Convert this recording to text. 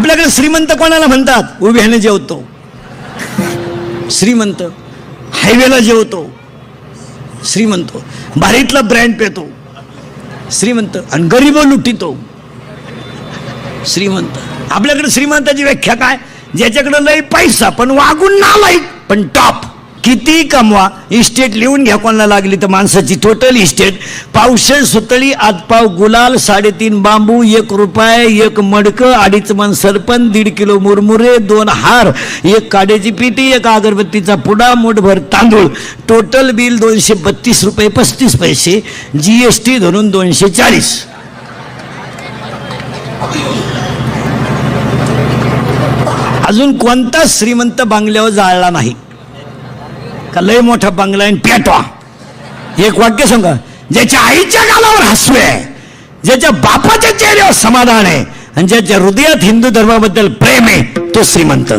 आपल्याकडे श्रीमंत कोणाला म्हणतात? उभ्याने जेवतो. श्रीमंत. हायवेला जेवतो. श्रीमंत. बारीतला ब्रँड पेतो. श्रीमंत. आणि गरीब लुटितो. श्रीमंत. आपल्याकडे श्रीमंताची व्याख्या काय? ज्याच्याकडे लय पैसा पण वागून नालायक पण टॉप. किती कमवा? इस्टेट लिहून घ्या कोणाला लागली तर माणसाची टोटल इस्टेट पावशे सुतळी आतपाव गुलाल साडेतीन बांबू एक रुपये एक मडकं अडीच मन सरपण दीड किलो मुरमुरे दोन हार एक काड्याची पिटी एक अगरबत्तीचा पुडा मुठभर तांदूळ. टोटल बिल दोनशे बत्तीस रुपये पस्तीस पैसे. जी एस टी धरून दोनशे चाळीस. अजून कोणता श्रीमंत बांगल्यावर जाळला नाही? का लय मोठा बंगला आहे पेटवा. एक वाक्य सांगा. ज्याच्या आईच्या गालावर हसू आहे ज्याच्या बापाच्या चेहऱ्यावर समाधान आहे आणि ज्याच्या हृदयात हिंदू धर्माबद्दल प्रेम आहे तो श्रीमंत.